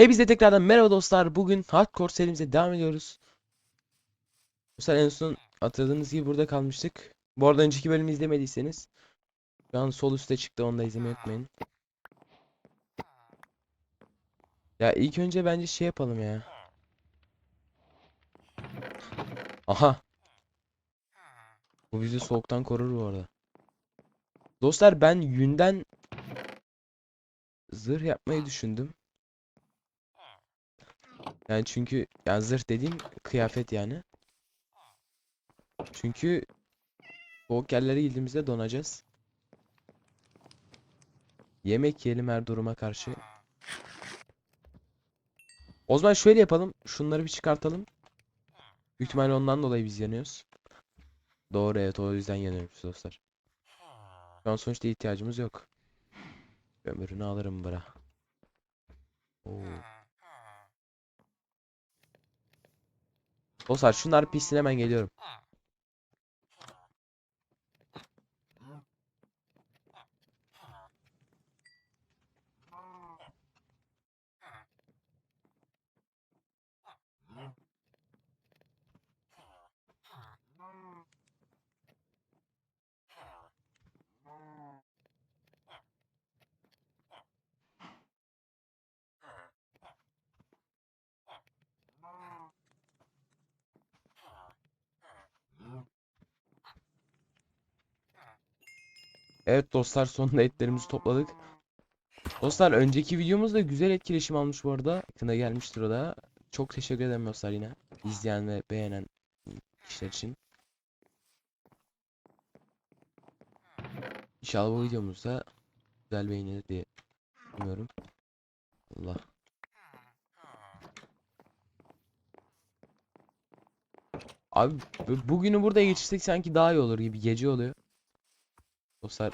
Hepinize tekrardan merhaba dostlar. Bugün Hardcore serimize devam ediyoruz. Dostlar en son hatırladığınız gibi burada kalmıştık. Bu arada önceki bölümü izlemediyseniz şu an sol üstte çıktı onu da izlemeyi unutmayın. Ya ilk önce bence şey yapalım ya. Aha. Bu bizi soğuktan korur bu arada. Dostlar ben yünden zırh yapmayı düşündüm. Yani çünkü yani zırh dediğim kıyafet yani. Çünkü soğuk yerlere girdiğimizde donacağız. Yemek yiyelim her duruma karşı. O zaman şöyle yapalım. Şunları bir çıkartalım. Büyük ondan dolayı biz yanıyoruz. Doğru evet o yüzden yanıyoruz dostlar. Şu an sonuçta ihtiyacımız yok. Ömrünü alırım bıra. Oo. Dostlar şunlar pissin hemen geliyorum. Evet dostlar sonunda etlerimizi topladık. Dostlar önceki videomuzda güzel etkileşim almış bu arada. Yakında gelmiştir o da. Çok teşekkür ederim dostlar yine. izleyen ve beğenen kişiler için. İnşallah bu videomuzda güzel beğenilir diye umuyorum. Allah. Abi bu- bugünü burada geçirsek sanki daha iyi olur gibi gece oluyor. Dostlar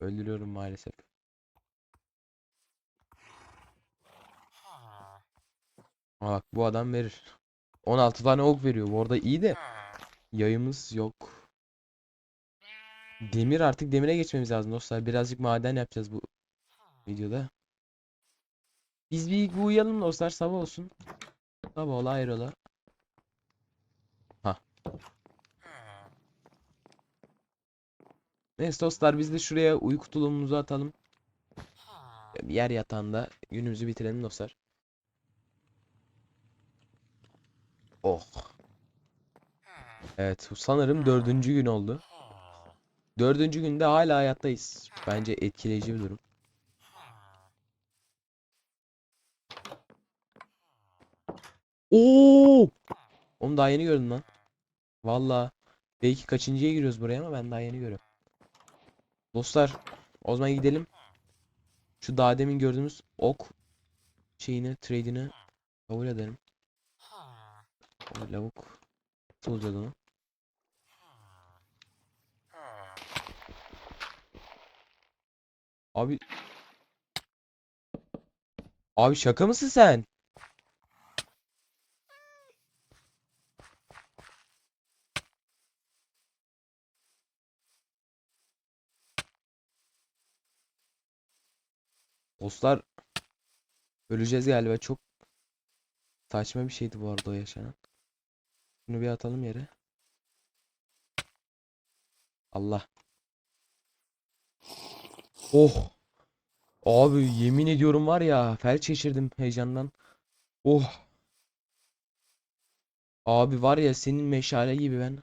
öldürüyorum maalesef. Aa, bak bu adam verir. 16 tane ok veriyor. Bu arada iyi de yayımız yok. Demir artık demire geçmemiz lazım dostlar. Birazcık maden yapacağız bu videoda. Biz bir uyuyalım dostlar sabah olsun. Sabah ola hayrola. Ha. Neyse dostlar biz de şuraya uyku tulumumuzu atalım. Yer yatağında günümüzü bitirelim dostlar. Oh. Evet sanırım dördüncü gün oldu. Dördüncü günde hala hayattayız. Bence etkileyici bir durum. Oo! Oğlum daha yeni gördüm lan. Valla. Belki kaçıncıya giriyoruz buraya ama ben daha yeni görüyorum. Dostlar o zaman gidelim. Şu daha demin gördüğümüz ok şeyini, trade'ini kabul edelim. O lavuk. Olacak onu? Abi Abi şaka mısın sen? Dostlar öleceğiz galiba. Çok saçma bir şeydi bu arada o yaşanan. Bunu bir atalım yere. Allah. Oh. Abi yemin ediyorum var ya felç geçirdim heyecandan. Oh. Abi var ya senin meşale gibi ben.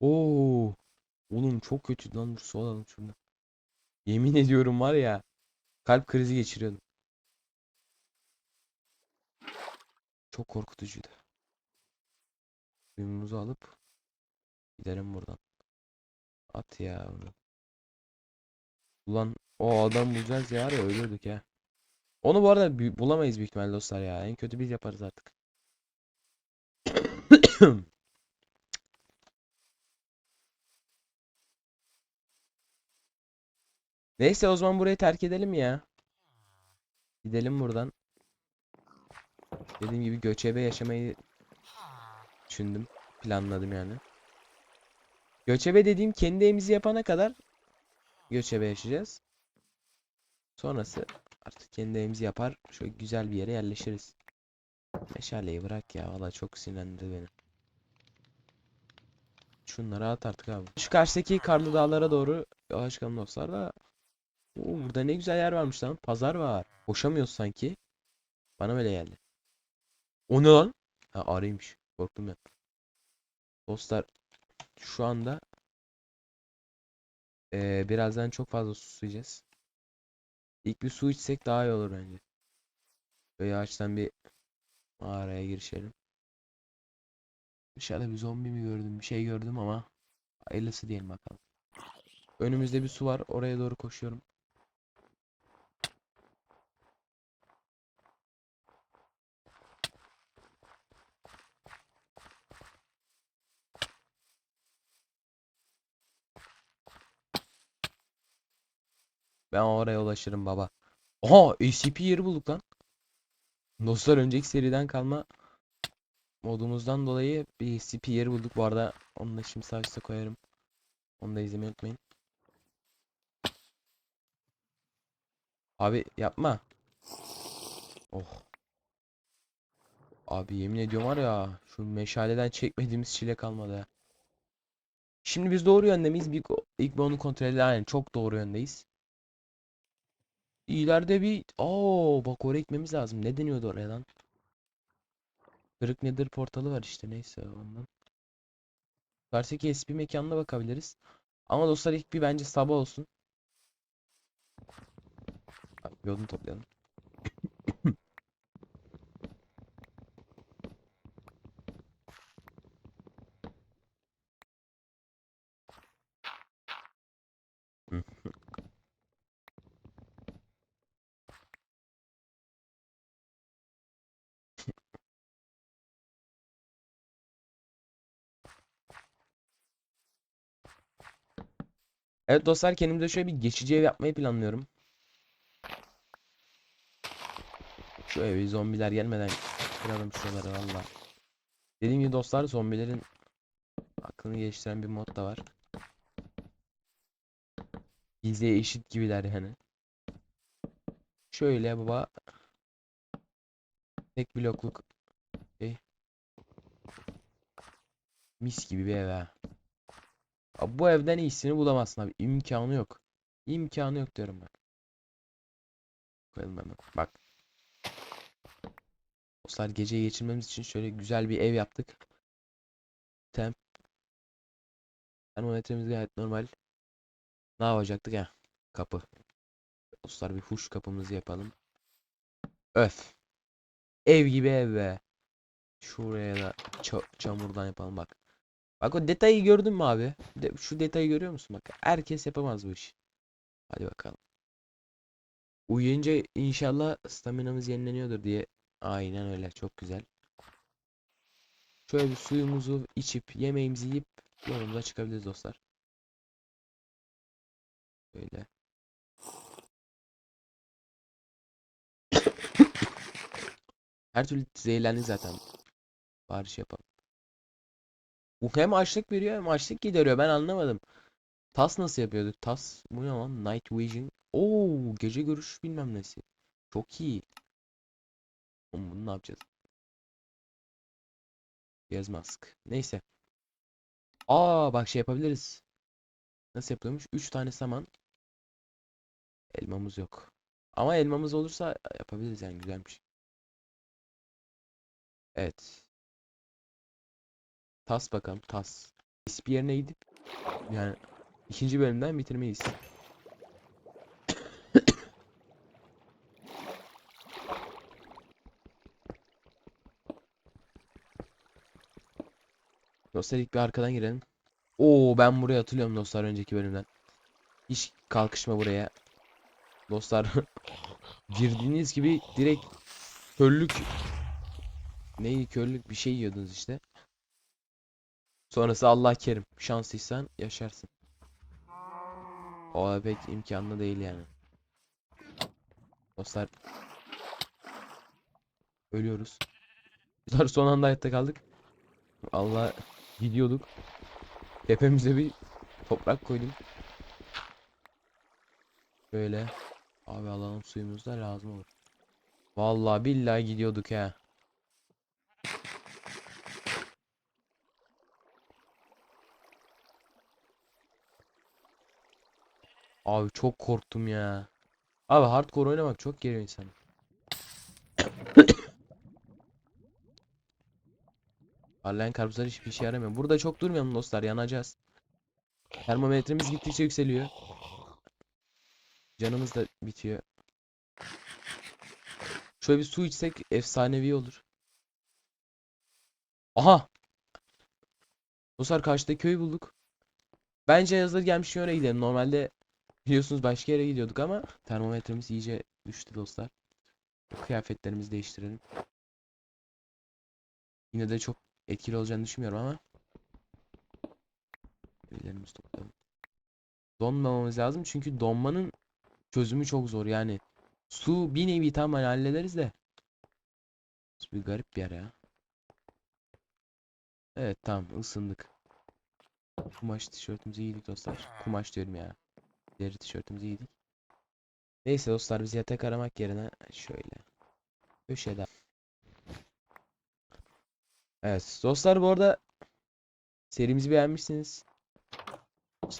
Oo. Oğlum çok kötü lan dur su alalım şurada. Yemin ediyorum var ya kalp krizi geçiriyordum. Çok korkutucuydu. Suyumuzu alıp gidelim buradan. At ya bunu. Ulan o adam bulacağız ya ya ölürdük ya. Onu bu arada bulamayız büyük ihtimalle dostlar ya. En kötü biz yaparız artık. Neyse o zaman burayı terk edelim ya. Gidelim buradan. Dediğim gibi göçebe yaşamayı düşündüm. Planladım yani. Göçebe dediğim kendi evimizi yapana kadar göçebe yaşayacağız. Sonrası Artık kendi evimizi yapar. Şöyle güzel bir yere yerleşiriz. Meşaleyi bırak ya. Valla çok sinirlendi beni. Şunları at artık abi. Şu karşıdaki karlı dağlara doğru yola çıkalım dostlar da. Oo, burada ne güzel yer varmış lan. Pazar var. Koşamıyoruz sanki. Bana böyle geldi. O ne lan? Ha arıymış. Korktum ben. Dostlar şu anda eee, birazdan çok fazla susayacağız. İlk bir su içsek daha iyi olur bence. Böyle yavaştan bir mağaraya girişelim. Dışarıda bir zombi mi gördüm? Bir şey gördüm ama hayırlısı diyelim bakalım. Önümüzde bir su var. Oraya doğru koşuyorum. Ben oraya ulaşırım baba. Aha ACP yeri bulduk lan. Dostlar önceki seriden kalma modumuzdan dolayı bir ACP yeri bulduk. Bu arada onu da şimdi üstte koyarım. Onu da izlemeyi unutmayın. Abi yapma. Oh. Abi yemin ediyorum var ya şu meşaleden çekmediğimiz çile kalmadı. Şimdi biz doğru yönde miyiz? Bir, ilk bir onu kontrol edelim. Aynen çok doğru yöndeyiz. İleride bir... Oo bak oraya gitmemiz lazım. Ne deniyordu oraya lan? Kırık Nether portalı var işte neyse ondan. Karşıdaki SP mekanına bakabiliriz. Ama dostlar ilk bir bence sabah olsun. Abi, Yolunu toplayalım. Evet dostlar kendimize şöyle bir geçici ev yapmayı planlıyorum. Şu evi zombiler gelmeden kıralım şuraları valla. Dediğim gibi dostlar zombilerin aklını geliştiren bir mod da var. Bizle eşit gibiler yani. Şöyle baba. Tek blokluk. Şey. Mis gibi bir ev ha. Abi bu evden iyisini bulamazsın abi. İmkanı yok. İmkanı yok diyorum bak. Koyalım hemen. Bak. Dostlar geceyi geçirmemiz için şöyle güzel bir ev yaptık. Temp. Termometremiz gayet normal. Ne yapacaktık ya? Kapı. Dostlar bir huş kapımızı yapalım. Öf. Ev gibi ev be. Şuraya da ça- çamurdan yapalım bak. Bak o detayı gördün mü abi? De- şu detayı görüyor musun bak? Herkes yapamaz bu işi. Hadi bakalım. Uyuyunca inşallah staminamız yenileniyordur diye. Aynen öyle. Çok güzel. Şöyle bir suyumuzu içip yemeğimizi yiyip yolumuza çıkabiliriz dostlar. Böyle. Her türlü zehirlendik zaten. Bari şey yapalım. Bu hem açlık veriyor hem açlık gideriyor. Ben anlamadım. Tas nasıl yapıyorduk? Tas bu ne lan? Night Vision. Oo, gece görüş bilmem nesi. Çok iyi. Oğlum bunu ne yapacağız? Beyaz mask. Neyse. Aa bak şey yapabiliriz. Nasıl yapılıyormuş? 3 tane saman. Elmamız yok. Ama elmamız olursa yapabiliriz yani güzelmiş. Evet. Tas bakalım tas. SP yerine gidip yani ikinci bölümden bitirmeyiz. Dostlar ilk bir arkadan girelim. Oo ben buraya hatırlıyorum dostlar önceki bölümden. Hiç kalkışma buraya. Dostlar girdiğiniz gibi direkt körlük neyi körlük bir şey yiyordunuz işte. Sonrası Allah kerim. Şanslıysan yaşarsın. O pek imkanlı değil yani. Dostlar ölüyoruz. Dostlar son anda hayatta kaldık. Allah gidiyorduk. Tepemize bir toprak koydum. Böyle. Abi alalım suyumuz da lazım olur. Vallahi billahi gidiyorduk he. Abi çok korktum ya. Abi hardcore oynamak çok geriyor insanı. Parlayan karpuzlar hiçbir işe yaramıyor. Burada çok durmayalım dostlar yanacağız. Termometremiz gittikçe yükseliyor. Canımız da bitiyor. Şöyle bir su içsek efsanevi olur. Aha! Dostlar karşıda köy bulduk. Bence hazır gelmişken oraya gidelim. Normalde biliyorsunuz başka yere gidiyorduk ama termometremiz iyice düştü dostlar. Kıyafetlerimizi değiştirelim. Yine de çok etkili olacağını düşünmüyorum ama. Ellerimizi toplayalım. Donmamamız lazım çünkü donmanın çözümü çok zor yani. Su bir nevi tamam hani hallederiz de. Bir garip bir yer ya. Evet tamam ısındık. Kumaş tişörtümüzü giydik dostlar. Kumaş diyorum ya. Deri tişörtümüzü giydik. Neyse dostlar biz yatak aramak yerine şöyle. Köşede. Evet dostlar bu arada serimizi beğenmişsiniz.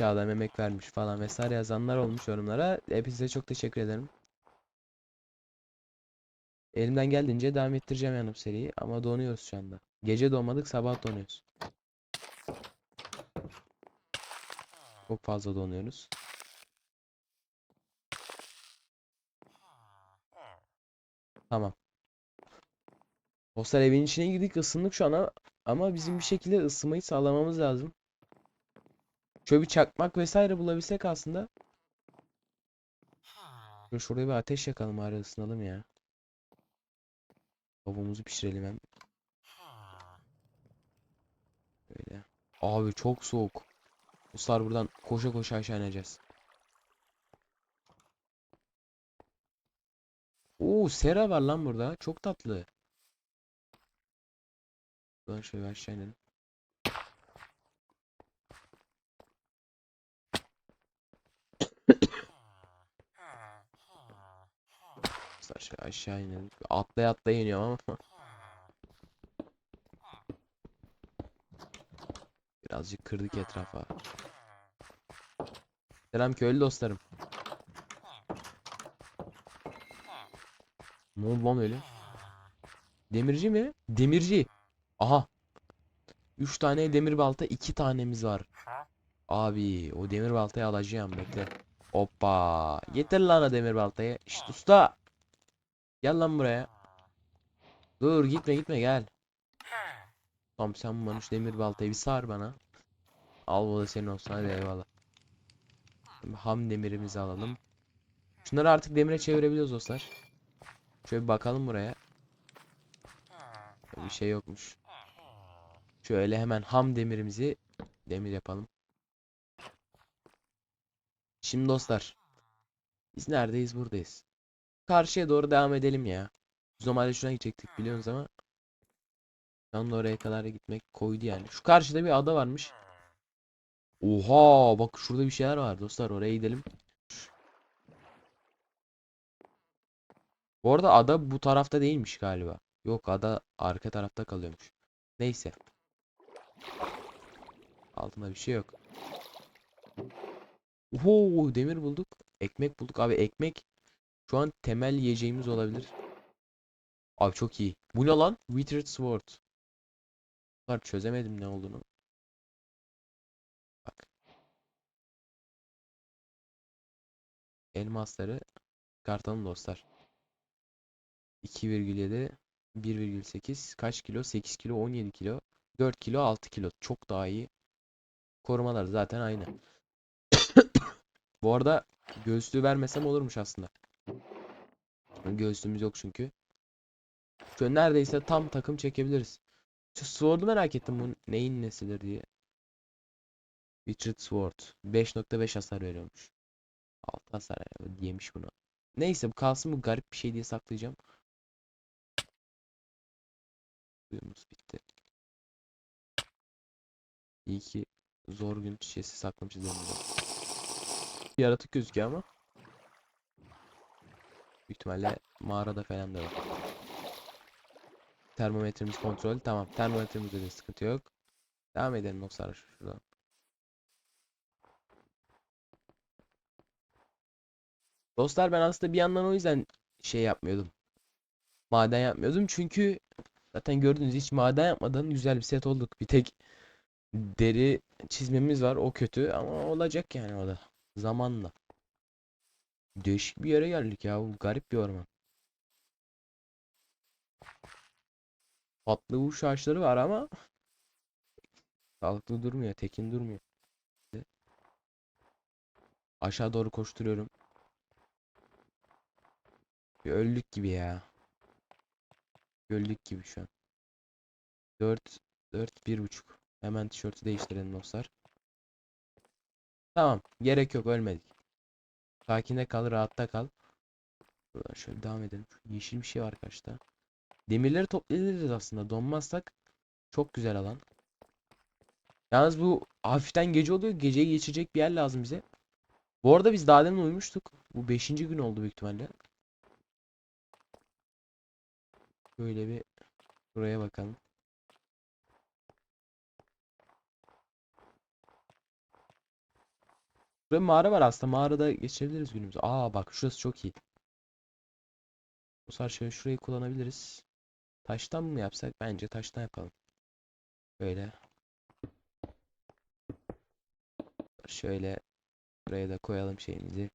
Adam emek vermiş falan vesaire yazanlar olmuş yorumlara. Hepinize çok teşekkür ederim. Elimden geldiğince devam ettireceğim yani bu seriyi ama donuyoruz şu anda. Gece donmadık sabah donuyoruz. Çok fazla donuyoruz. Tamam. Dostlar evin içine girdik ısındık şu an ama, bizim bir şekilde ısınmayı sağlamamız lazım. Şöyle bir çakmak vesaire bulabilsek aslında. Dur şuraya bir ateş yakalım bari ısınalım ya. Tavuğumuzu pişirelim hem. Böyle. Abi çok soğuk. Dostlar buradan koşa koşa aşağı ineceğiz. Oo sera var lan burada. Çok tatlı. Buradan şöyle aşağı inelim. Şöyle aşağı inelim. Atlaya atlaya iniyorum ama. Birazcık kırdık etrafa. Selam köylü dostlarım. Ne lan öyle? Demirci mi? Demirci. Aha. 3 tane demir balta, 2 tanemiz var. Abi, o demir baltayı alacağım bekle. Hoppa. Getir lan o demir baltayı. Şşt usta. Gel lan buraya. Dur gitme gitme gel. Tamam sen bana şu demir baltayı bir sar bana. Al bu da senin olsun hadi eyvallah. Ham demirimizi alalım. Şunları artık demire çevirebiliyoruz dostlar. Şöyle bir bakalım buraya. Bir şey yokmuş. Şöyle hemen ham demirimizi demir yapalım. Şimdi dostlar. Biz neredeyiz? Buradayız. Karşıya doğru devam edelim ya. Biz normalde şuna gidecektik biliyorsunuz ama Tam da oraya kadar gitmek koydu yani. Şu karşıda bir ada varmış. Oha bak şurada bir şeyler var dostlar oraya gidelim. Bu arada ada bu tarafta değilmiş galiba. Yok ada arka tarafta kalıyormuş. Neyse. Altında bir şey yok. Oho demir bulduk. Ekmek bulduk abi ekmek. Şu an temel yiyeceğimiz olabilir. Abi çok iyi. Bu ne lan? Withered Sword. Var çözemedim ne olduğunu. Bak. Elmasları çıkartalım dostlar. 2,7 1,8 kaç kilo? 8 kilo 17 kilo 4 kilo 6 kilo çok daha iyi. Korumalar zaten aynı. Bu arada göğüslüğü vermesem olurmuş aslında. Göğüslüğümüz yok çünkü. Şöyle neredeyse tam takım çekebiliriz. Şu sword'u merak ettim bu neyin nesidir diye. Witched Sword 5.5 hasar veriyormuş. 6 hasar diyemiş bunu. Neyse bu kalsın bu garip bir şey diye saklayacağım. Suyumuz bitti. İyi ki zor gün şişesi saklamışız yaratık gözüküyor ama. Büyük ihtimalle mağarada falan da var. Termometremiz kontrol. Tamam. Termometremizde de sıkıntı yok. Devam edelim dostlar şuradan. Dostlar ben aslında bir yandan o yüzden şey yapmıyordum. Maden yapmıyordum çünkü zaten gördüğünüz hiç maden yapmadan güzel bir set olduk. Bir tek deri çizmemiz var o kötü ama olacak yani o da zamanla. Değişik bir yere geldik ya bu garip bir orman. Tatlı uç ağaçları var ama sağlıklı durmuyor, tekin durmuyor. Aşağı doğru koşturuyorum. Bir öldük gibi ya. Öldük gibi şu an. 4 4 bir buçuk. Hemen tişörtü değiştirelim dostlar. Tamam, gerek yok ölmedik. Sakinde kal, rahatta kal. Buradan şöyle devam edelim. Şu yeşil bir şey var karşıda. Demirleri toplayabiliriz aslında. Donmazsak çok güzel alan. Yalnız bu hafiften gece oluyor. Geceyi geçirecek bir yer lazım bize. Bu arada biz daha demin uyumuştuk. Bu 5. gün oldu büyük ihtimalle. Böyle bir buraya bakalım. Burada mağara var aslında. Mağarada geçirebiliriz günümüzü. Aa bak şurası çok iyi. Bu şöyle şurayı kullanabiliriz. Taştan mı yapsak? Bence taştan yapalım. Böyle. Şöyle buraya da koyalım şeyimizi.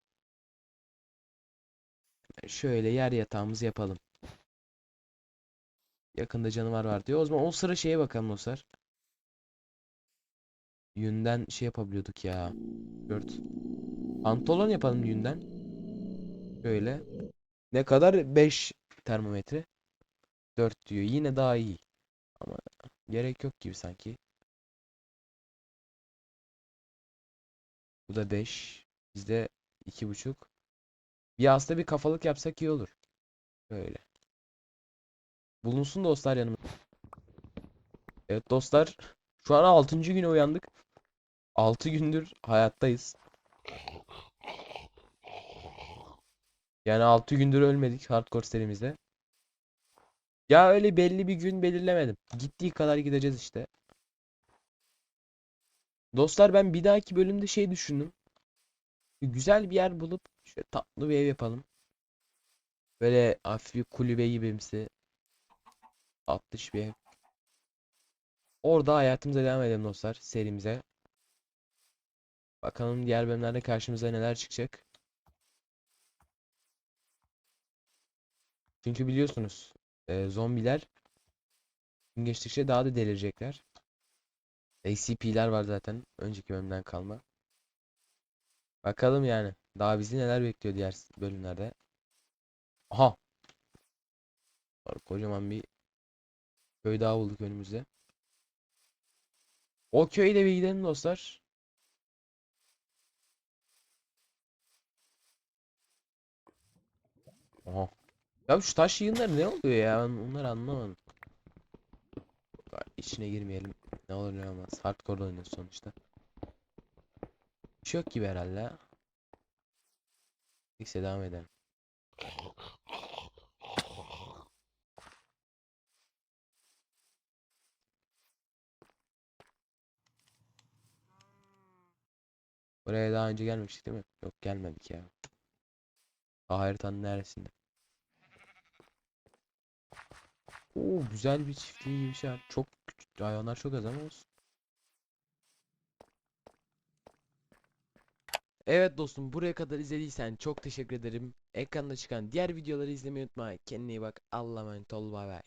Şöyle yer yatağımızı yapalım. Yakında canavar var diyor. O zaman o sıra şeye bakalım dostlar. Yünden şey yapabiliyorduk ya. 4. Pantolon yapalım yünden. Şöyle. Ne kadar? 5 termometre. 4 diyor. Yine daha iyi. Ama gerek yok gibi sanki. Bu da 5. Bizde 2,5. Bir aslında bir kafalık yapsak iyi olur. Böyle. Bulunsun dostlar yanımda. Evet dostlar. Şu an 6. güne uyandık. 6 gündür hayattayız. Yani 6 gündür ölmedik hardcore serimizde. Ya öyle belli bir gün belirlemedim. Gittiği kadar gideceğiz işte. Dostlar ben bir dahaki bölümde şey düşündüm. Güzel bir yer bulup şöyle tatlı bir ev yapalım. Böyle hafif bir kulübe gibimsi. Tatlış bir. Orada hayatımıza devam edelim dostlar serimize. Bakalım diğer bölümlerde karşımıza neler çıkacak. Çünkü biliyorsunuz e, zombiler gün geçtikçe daha da delirecekler. SCP'ler var zaten önceki bölümden kalma. Bakalım yani. Daha bizi neler bekliyor diğer bölümlerde. Aha. Kocaman bir köy daha bulduk önümüzde. O köye de bir gidelim dostlar. Aha. Ya şu taş yığınları ne oluyor ya? Ben onları anlamadım. İçine girmeyelim. Ne olur ne olmaz. Hardcore oynuyoruz sonuçta. Bir şey yok gibi herhalde. Neyse devam edelim. Buraya daha önce gelmiştik değil mi? Yok gelmedik ya. Daha haritanın neresinde? Oo güzel bir çiftliği gibi bir şey. Çok küçük hayvanlar çok az ama olsun. Evet dostum buraya kadar izlediysen çok teşekkür ederim. Ekranda çıkan diğer videoları izlemeyi unutma. Kendine iyi bak. Allah'a emanet ol. Bay bay.